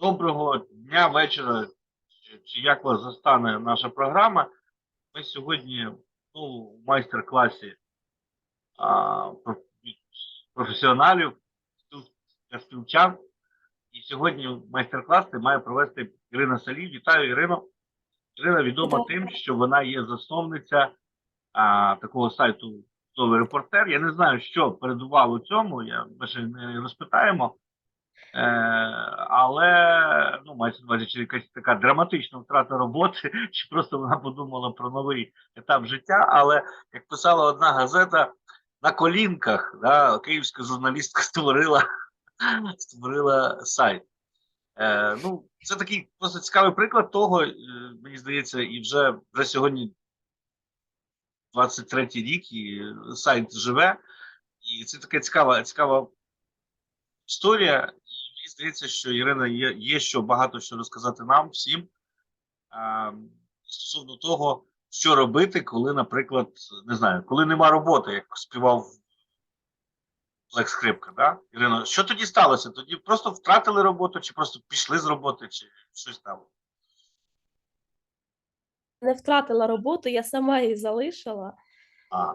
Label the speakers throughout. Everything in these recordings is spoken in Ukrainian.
Speaker 1: Доброго дня, вечора, чи, як вас застане наша програма. Ми сьогодні ну, в майстер-класі професіоналів, спілчан. І сьогодні майстер-клас має провести Ірина Салій. Вітаю, Ірино. Ірина відома
Speaker 2: Вітаю.
Speaker 1: тим, що вона є засновниця а, такого сайту «Новий репортер. Я не знаю, що передувало цьому, я, ми ще не розпитаємо. Е, але ну, мається увазі, чи якась така драматична втрата роботи, чи просто вона подумала про новий етап життя. Але як писала одна газета, на колінках да, київська журналістка створила, створила сайт. Е, ну, це такий просто цікавий приклад того, е, мені здається, і вже, вже сьогодні 23 рік, і сайт живе. І це така цікава, цікава історія. Мені здається, що Ірина є, є що багато що розказати нам всім а, стосовно того, що робити, коли, наприклад, не знаю, коли нема роботи, як співав Олег Скрипка. Да? Ірино, що тоді сталося? Тоді просто втратили роботу, чи просто пішли з роботи, чи щось там.
Speaker 2: не втратила роботу, я сама її залишила.
Speaker 1: А,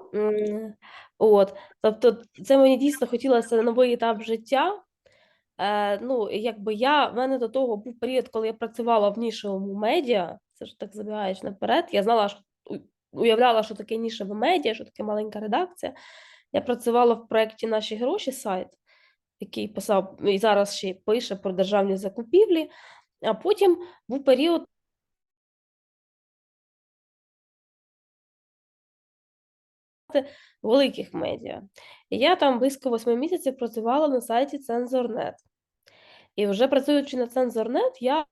Speaker 2: От, тобто, це мені дійсно хотілося новий етап життя. Е, ну, якби я, в мене до того був період, коли я працювала в нішевому медіа, це ж так забігаєш наперед. Я знала, що уявляла, що таке нішеве медіа, що таке маленька редакція. Я працювала в проєкті Наші гроші сайт, який писав і зараз ще пише про державні закупівлі. А потім був період. Великих медіа. Я там близько восьми місяців працювала на сайті Цензорнет. І вже працюючи на Цензорнет, я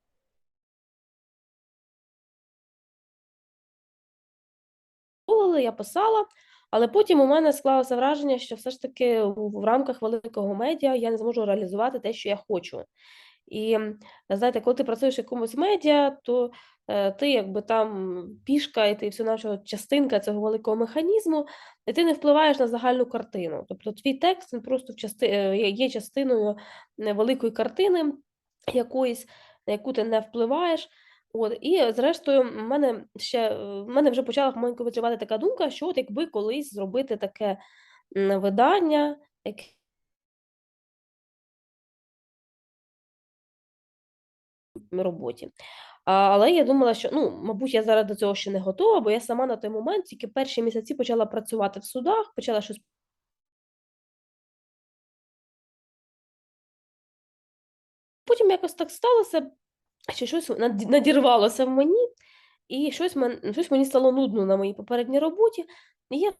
Speaker 2: я писала, але потім у мене склалося враження, що все ж таки в рамках великого медіа я не зможу реалізувати те, що я хочу. І знаєте, коли ти працюєш в якомусь медіа, то е, ти якби там пішка, і ти всього навсього частинка цього великого механізму, і ти не впливаєш на загальну картину. Тобто твій текст він просто в части... е, є- частиною е, великої картини якоїсь, на яку ти не впливаєш. От, і зрештою, в мене ще в мене вже почала помаленьку витривати така думка, що от якби колись зробити таке видання, яке роботі. Але я думала, що ну, мабуть, я зараз до цього ще не готова, бо я сама на той момент тільки перші місяці почала працювати в судах, почала щось. Потім якось так сталося, що щось надірвалося в мені, і щось, мен, щось мені стало нудно на моїй попередній роботі. І я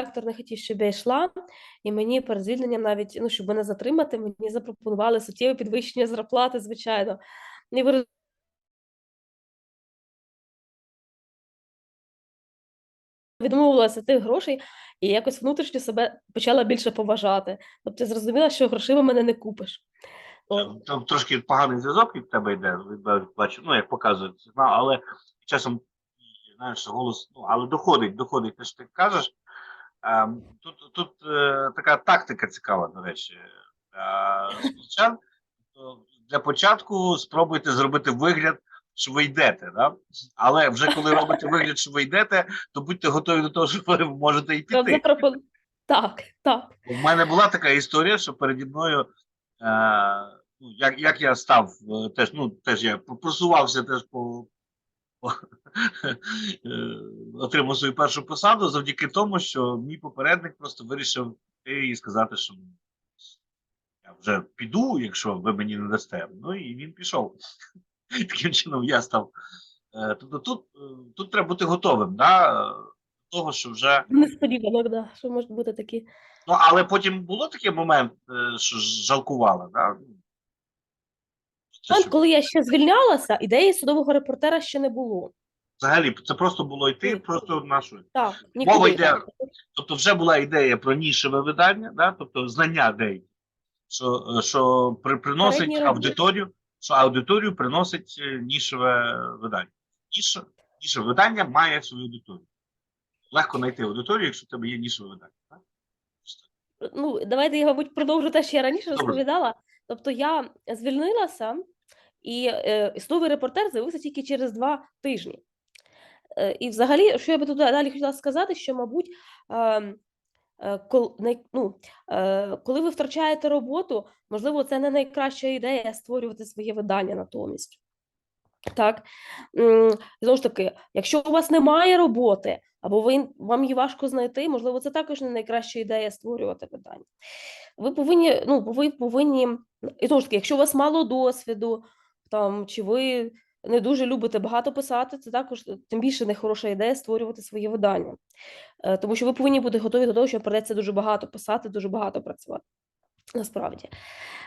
Speaker 2: редактор не хотів, щоб я йшла, і мені перед звільненням навіть, ну, щоб мене затримати, мені запропонували суттєве підвищення зарплати, звичайно. І ви відмовилася тих грошей і якось внутрішньо себе почала більше поважати. Тобто зрозуміла, що грошима мене не купиш. От.
Speaker 1: Там трошки поганий зв'язок від тебе йде, бачу, ну як показують але часом знаєш, голос, ну але доходить, доходить, те, що ти кажеш. Ем, тут тут е, така тактика цікава, до речі, для Для початку спробуйте зробити вигляд, що ви йдете, да? але вже коли робите вигляд, що ви йдете, то будьте готові до того, що ви можете і
Speaker 2: Тобто
Speaker 1: піти.
Speaker 2: Так, так.
Speaker 1: У мене була така історія, що переді мною, е, ну, як, як я став е, теж, ну теж я просувався теж по, е, отримав свою першу посаду завдяки тому, що мій попередник просто вирішив і сказати, що я вже піду, якщо ви мені не дасте. Ну і він пішов. Таким чином я став. Е, Тобто тут, е, тут треба бути готовим да, е, до того, що вже.
Speaker 2: Несподіванок, да, що можуть бути такі.
Speaker 1: Ну, але потім було такий момент, е, що ж- жалкувала, да?
Speaker 2: Момент, коли я ще звільнялася, ідеї судового репортера ще не було.
Speaker 1: взагалі, це просто було йти,
Speaker 2: Ні.
Speaker 1: просто нашу.
Speaker 2: Так,
Speaker 1: Мова йде,
Speaker 2: так.
Speaker 1: тобто вже була ідея про нішеве видання, да? тобто знання деякі, що, що при, приносить
Speaker 2: Передні
Speaker 1: аудиторію, що аудиторію приносить е, нішеве видання. Ніше, нішеве видання має свою аудиторію. Легко знайти аудиторію, якщо в тебе є нішеве видання. Так?
Speaker 2: Ну, давайте я, мабуть, продовжу те, що я раніше
Speaker 1: Добре.
Speaker 2: розповідала. Тобто я звільнилася, і е, істовий репортер з'явився тільки через два тижні. Е, і взагалі, що я би тут далі хотіла сказати, що, мабуть, ем, е, ну, коли ви втрачаєте роботу, можливо, це не найкраща ідея створювати своє видання натомість. Так, знову ж таки, якщо у вас немає роботи, або ви, вам її важко знайти, можливо, це також не найкраща ідея створювати видання. Ви повинні, ну, ви повинні, і знову ж таки, якщо у вас мало досвіду, там, чи ви не дуже любите багато писати, це також е, тим більше не хороша ідея створювати своє видання. Е, Тому що ви повинні бути готові до того, що придеться дуже багато писати, дуже багато працювати. Насправді.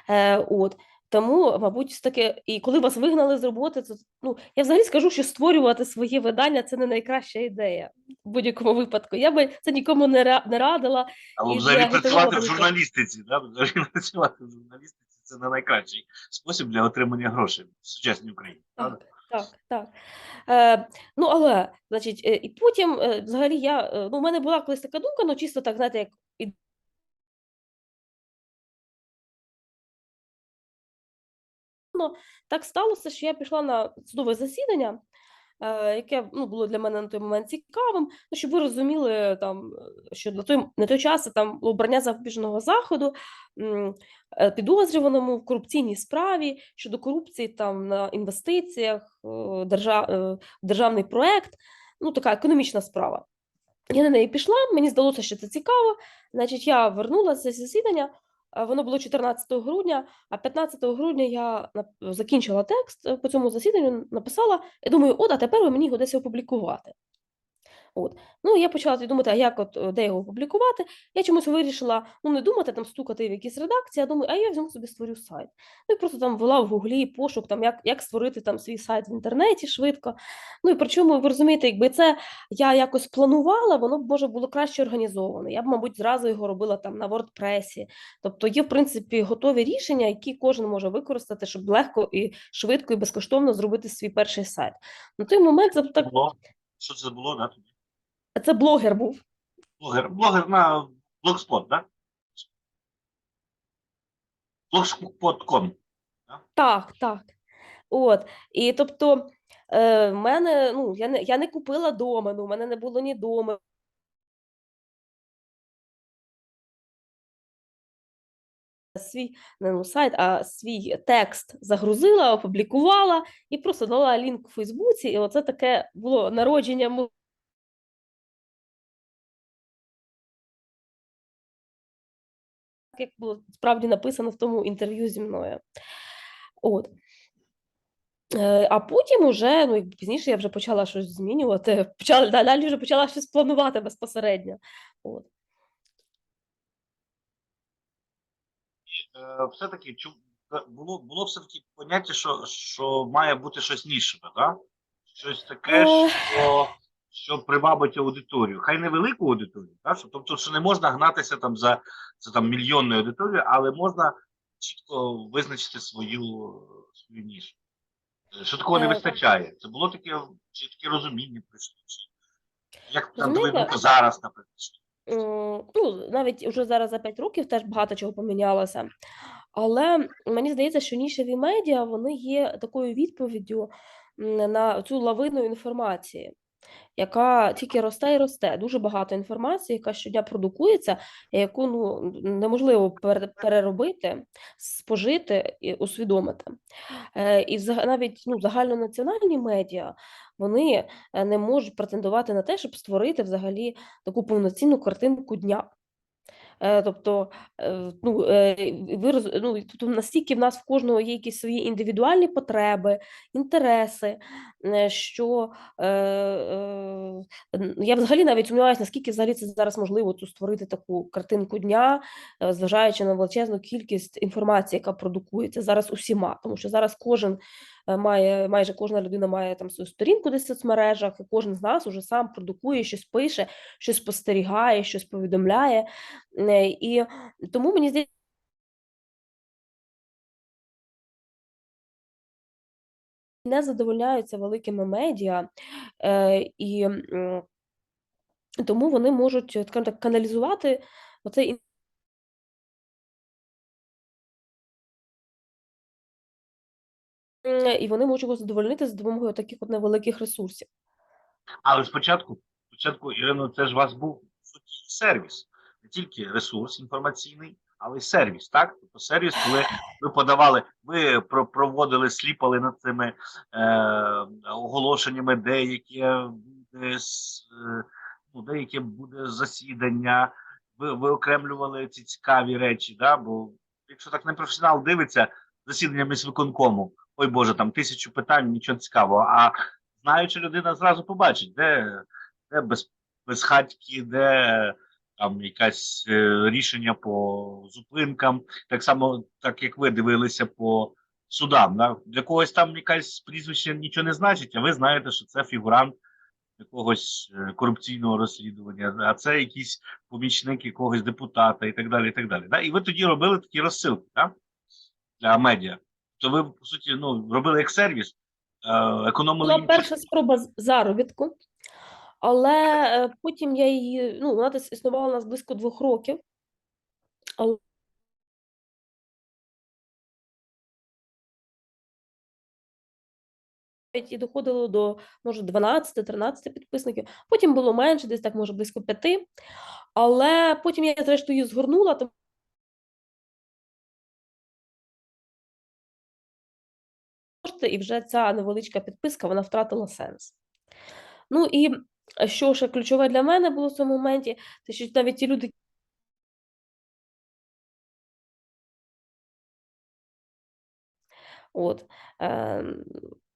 Speaker 2: Е, от. Тому, мабуть, таке, і коли вас вигнали з роботи, це ну я взагалі скажу, що створювати своє видання це не найкраща ідея в будь-якому випадку. Я би це нікому не радила.
Speaker 1: Але
Speaker 2: І
Speaker 1: взагалі працювати в журналістиці, да? взагалі працювати в журналістиці це не найкращий спосіб для отримання грошей в сучасній Україні.
Speaker 2: Так, так, так. Е, ну, але, значить, е, і потім, е, взагалі, я, е, ну, у мене була колись така думка, ну, чисто так, знаєте, як Ну, так сталося, що я пішла на судове засідання, яке ну, було для мене на той момент цікавим. Ну, щоб ви розуміли, там, е, що на той, на той час там було обрання запобіжного заходу е, підозрюваному в корупційній справі щодо корупції там на інвестиціях, е, держав, е, державний проект. Ну, така економічна справа. Я на неї пішла, мені здалося, що це цікаво. Значить, я вернулася з засідання. А Воно було 14 грудня, а 15 грудня я закінчила текст е, по цьому засіданню, написала і думаю, от, а тепер ви мені його десь опублікувати. От. Ну, я почала думати, а як от, е, де його опублікувати. Я чомусь вирішила ну, не думати там стукати в якісь редакції, а думаю, а я візьму собі створю сайт. Ну і просто там ввела в гуглі пошук, там, як, як створити там свій сайт в інтернеті швидко. Ну і причому, ви розумієте, якби це я якось планувала, воно б може було краще організоване. Я б, мабуть, зразу його робила там на WordPress. Тобто є, в принципі, готові рішення, які кожен може використати, щоб легко і швидко і безкоштовно зробити свій перший сайт. На той момент це так.
Speaker 1: Що це було, да?
Speaker 2: Це блогер був.
Speaker 1: Блогер, блогер на Blogspot, да? Blogspot.com.
Speaker 2: Так, так. От. І тобто, е, в мене, ну, я не, я не купила домену, у мене не було ні домену. Свій не ну, сайт, а свій текст загрузила, опублікувала і просто дала лінк у Фейсбуці. І оце таке було народження як було справді написано в тому інтерв'ю зі мною. От. Е, А потім уже, ну, якби пізніше я вже почала щось змінювати, почала, далі вже почала щось планувати безпосередньо. От.
Speaker 1: Е, Все-таки е, було, було все-таки поняття, що, що має бути щось нішеве, да? Щось таке, що, що привабить аудиторію. Хай не велику аудиторію, що, тобто, що не можна гнатися там за, за там, мільйонною аудиторією, але можна чітко визначити свою, свою нішу. Е, Що такого не
Speaker 2: Е,
Speaker 1: вистачає? Це було таке, чи таке розуміння прийшло? Як там думка зараз, наприклад?
Speaker 2: Ну, навіть вже зараз за 5 років теж багато чого помінялося. Але мені здається, що нішеві медіа вони є такою відповіддю на цю лавину інформації, яка тільки росте і росте. Дуже багато інформації, яка щодня продукується, яку ну, неможливо переробити, спожити і усвідомити. Е, І навіть ну, загальнонаціональні медіа вони е, не можуть претендувати на те, щоб створити взагалі таку повноцінну картинку дня. Е, Тобто, е, ну, е, ви ну, тобто настільки в нас в кожного є якісь свої індивідуальні потреби, інтереси, що я взагалі навіть сумніваюся, наскільки взагалі це зараз можливо цю створити таку картинку дня, зважаючи на величезну кількість інформації, яка продукується зараз усіма, тому що зараз кожен має, майже кожна людина має там свою сторінку десь в соцмережах, і кожен з нас уже сам продукує, щось пише, щось спостерігає, щось повідомляє. Е, І тому мені здається, не задовольняються великими медіа, е, і тому вони можуть, скажімо так, каналізувати оцей і вони можуть його задовольнити за допомогою таких от невеликих ресурсів.
Speaker 1: Але спочатку, спочатку, Ірино, це ж у вас був сервіс, не тільки ресурс інформаційний, але й сервіс. Так, тобто сервіс, коли ви подавали, ви проводили, сліпали над цими е, оголошеннями, де яке буде е, ну, де яке буде засідання. Ви виокремлювали ці цікаві речі, да? бо якщо так непрофесіонал дивиться засідання міськвиконкому, ой Боже, там тисячу питань, нічого цікавого. А знаюча людина зразу побачить, де, де без, безхатьки, де там якесь е, рішення по зупинкам, так само, так як ви дивилися по судам. Да? Для когось там якесь прізвище нічого не значить, а ви знаєте, що це фігурант якогось е, корупційного розслідування, а це якийсь помічник якогось депутата і так далі. І так далі. Да? І ви тоді робили такі розсилки да? для медіа. То ви, по суті, ну, робили як сервіс, е, економили
Speaker 2: Була перша спроба заробітку, але е, потім я її, ну, вона десь існувала у нас близько двох років. Але і доходило до, може, 12-13 підписників. Потім було менше, десь так, може, близько п'яти. Але потім я, зрештою, згорнула, тому кошти, і вже ця невеличка підписка, вона втратила сенс. Ну і що ще ключове для мене було в цьому моменті, те, що навіть ті люди, от, ем,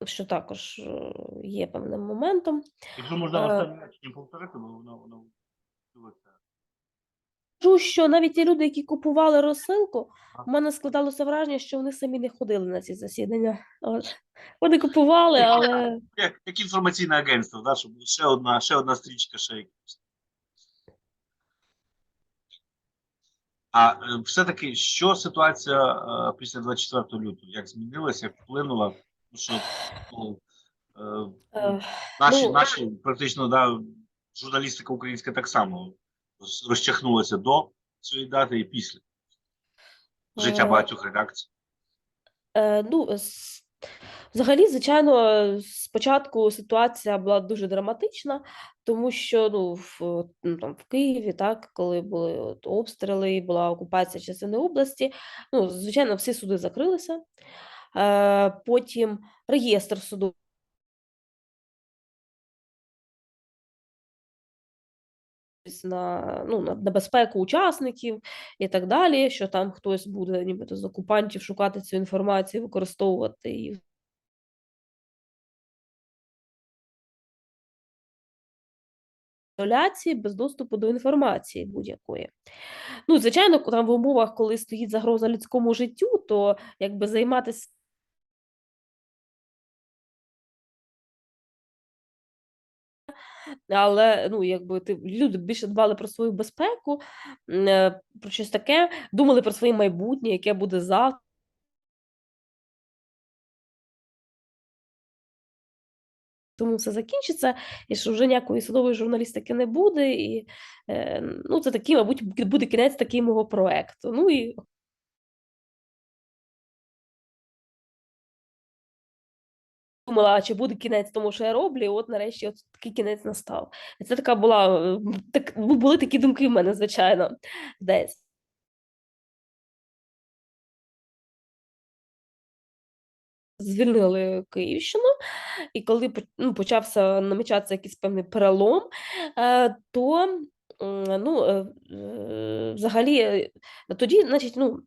Speaker 2: що також е, є певним моментом.
Speaker 1: Якщо можна
Speaker 2: Е,
Speaker 1: останнє речення повторити, бо воно воно чулося.
Speaker 2: Кажу, що навіть ті люди, які купували розсилку, в мене складалося враження, що вони самі не ходили на ці засідання. Вони купували, але
Speaker 1: як, як інформаційне агентство, да, щоб ще одна, ще одна стрічка, ще якась. А е, все-таки, що ситуація е, після 24 лютого? Як змінилася, як вплинула? Тому що ну, е, наші,
Speaker 2: ну,
Speaker 1: наші практично да, журналістика українська так само роз- розчахнулася до цієї дати і після життя
Speaker 2: Е,
Speaker 1: багатьох редакцій.
Speaker 2: Е, ну, взагалі, звичайно, спочатку ситуація була дуже драматична, тому що ну, в, ну, там, в Києві, так, коли були от, обстріли, була окупація частини області, ну, звичайно, всі суди закрилися. Е, потім реєстр суду на, ну, на, безпеку учасників і так далі, що там хтось буде нібито з окупантів шукати цю інформацію, використовувати її ізоляції без доступу до інформації будь-якої. Ну, звичайно, там в умовах, коли стоїть загроза людському життю, то якби займатися але ну, якби ти люди більше дбали про свою безпеку, е, про щось таке, думали про своє майбутнє, яке буде завтра. Тому все закінчиться, і що вже ніякої судової журналістики не буде. І е, ну, це такий, мабуть, буде кінець такий мого проекту. Ну і думала, а чи буде кінець тому, що я роблю, і от нарешті от такий кінець настав. Це така була е, так, були такі думки в мене, звичайно, десь. Звільнили Київщину, і коли ну, почався намічатися якийсь певний перелом, е, то ну, е, е, взагалі е, тоді, значить, ну,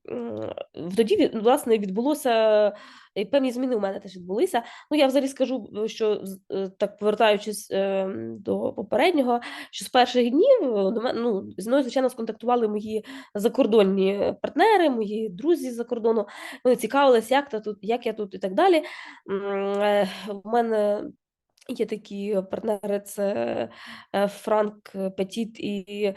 Speaker 2: тоді від- власне відбулося і певні зміни у мене теж відбулися. Ну, я взагалі скажу, е, що е, так повертаючись е, до попереднього, що з перших днів е, до мене ну, зі мною, звичайно, сконтактували мої закордонні партнери, мої друзі з-за кордону. Вони цікавились, як та тут, як я тут і так далі. Е, мене є такі партнери: це е, Франк Петіт і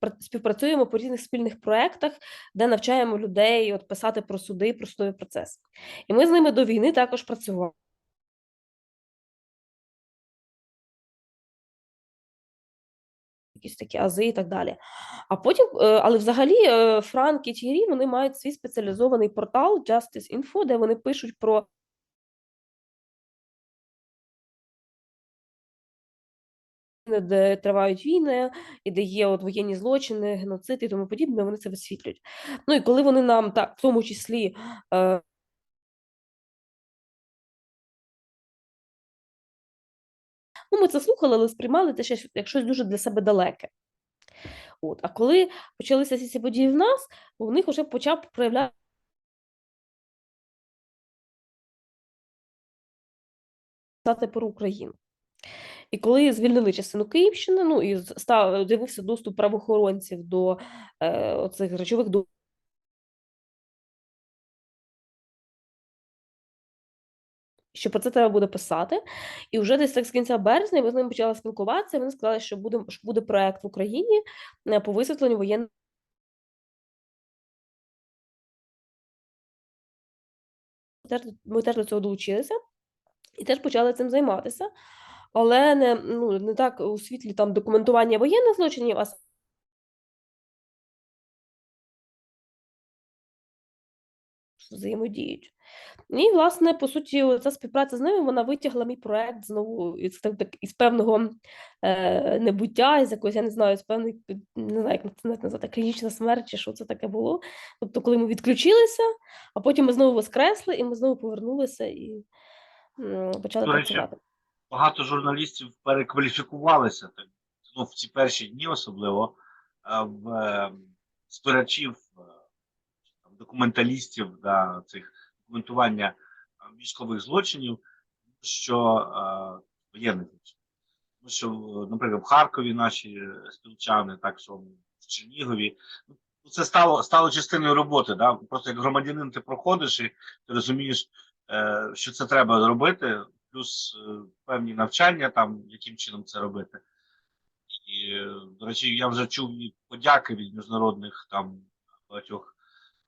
Speaker 2: пра- співпрацюємо по різних спільних проєктах, де навчаємо людей от писати про суди, про судовий процес. І ми з ними до війни також працювали. Якісь такі ази і так далі. А потім, е, але взагалі, е, Франк і Т'єрі, вони мають свій спеціалізований портал Justice Info, де вони пишуть про де тривають війни, і де є от воєнні злочини, геноцид і тому подібне, вони це висвітлюють. Ну і коли вони нам так, в тому числі. Е, Ну, ми це слухали, але сприймали те ще як щось дуже для себе далеке. От. А коли почалися ці події в нас, у них вже почав проявляти про Україну. І коли звільнили частину Київщини, ну і став з'явився доступ правоохоронців до е, оцих речових до що про це треба буде писати. І вже десь так з кінця березня ми з ними почали спілкуватися. Вони сказали, що буде, що буде проект в Україні е, по висвітленню воєнних. Ми теж до цього долучилися і теж почали цим займатися, але не, ну, не так у світлі там документування воєнних злочинів, а взаємодіють. І, власне, по суті, ця співпраця з ними вона витягла мій проект знову із, так, так, із певного е, небуття, із якоїсь, я не знаю, з певної, не знаю, як це назвати, клінічна смерть, чи що це таке було. Тобто, коли ми відключилися, а потім ми знову воскресли, і ми знову повернулися і м, почали
Speaker 1: До речі,
Speaker 2: працювати.
Speaker 1: багато журналістів перекваліфікувалися так, ну, в ці перші дні, особливо в збирачів, е, там, документалістів да, цих документування е, військових злочинів, що е, воєнних. Тому що, наприклад, в Харкові наші спілчани, так що в Чернігові. Ну, це стало стало частиною роботи. Да? Просто як громадянин ти проходиш і ти розумієш, е, що це треба робити, плюс е, певні навчання, там, яким чином це робити. І, до речі, я вже чув подяки від міжнародних там багатьох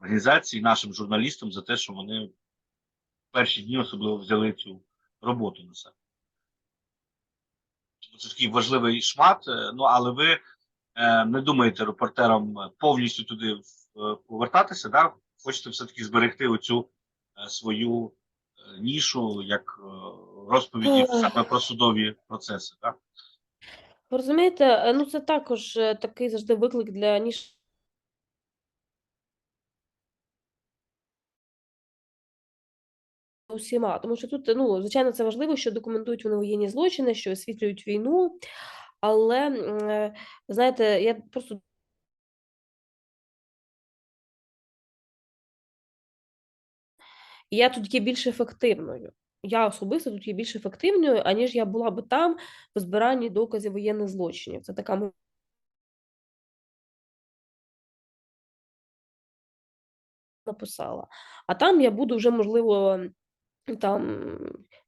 Speaker 1: організацій нашим журналістам за те, що вони в перші дні особливо взяли цю роботу на себе. Це такий важливий шмат, е, ну але ви е, не думаєте репортерам е, повністю туди е, повертатися, да? хочете все-таки зберегти оцю е, свою е, нішу як е, розповіді саме про судові процеси. Так?
Speaker 2: Ви розумієте, е, ну це також е, такий завжди виклик для ніж. Усіма, тому що тут, ну, звичайно, це важливо, що документують вони воєнні злочини, що освітлюють війну, але, е, знаєте, я просто я тут є більш ефективною. Я особисто тут є більш ефективною, аніж я була би там в збиранні доказів воєнних злочинів. Це така написала. А там я буду вже, можливо, там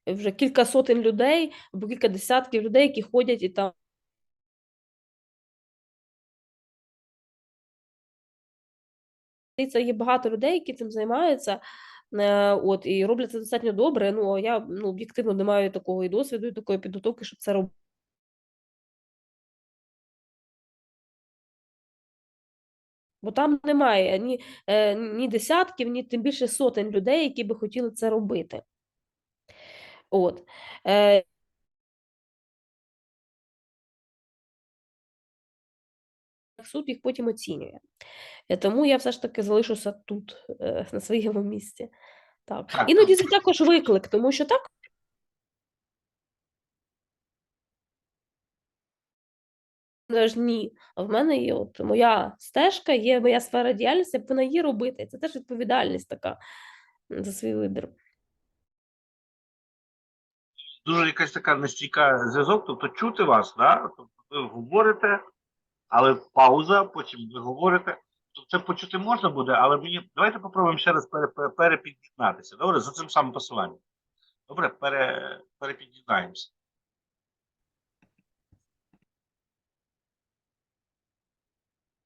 Speaker 2: вже кілька сотень людей або кілька десятків людей, які ходять і там. Це є багато людей, які цим займаються, е, от, і роблять це достатньо добре. Ну, а я ну, об'єктивно не маю такого і досвіду, і такої підготовки, щоб це робити. Бо там немає ні, е, ні десятків, ні тим більше сотень людей, які би хотіли це робити. От. Е, суд їх потім оцінює. Е, Тому я все ж таки залишуся тут, на своєму місці. Так, Іноді це також виклик, тому що так. Ж ні, а в мене є от моя стежка, є моя сфера діяльності, я повинна її робити. Це теж відповідальність така за свій вибір.
Speaker 1: Дуже якась така нестійка зв'язок, тобто чути вас, да? тобто ви говорите, але пауза, потім ви говорите. Тобто це почути можна буде, але мені давайте попробуємо ще раз пере, пере, перепід'єднатися. Добре, за цим самим посиланням. Добре, пере, перепід'єднаємося.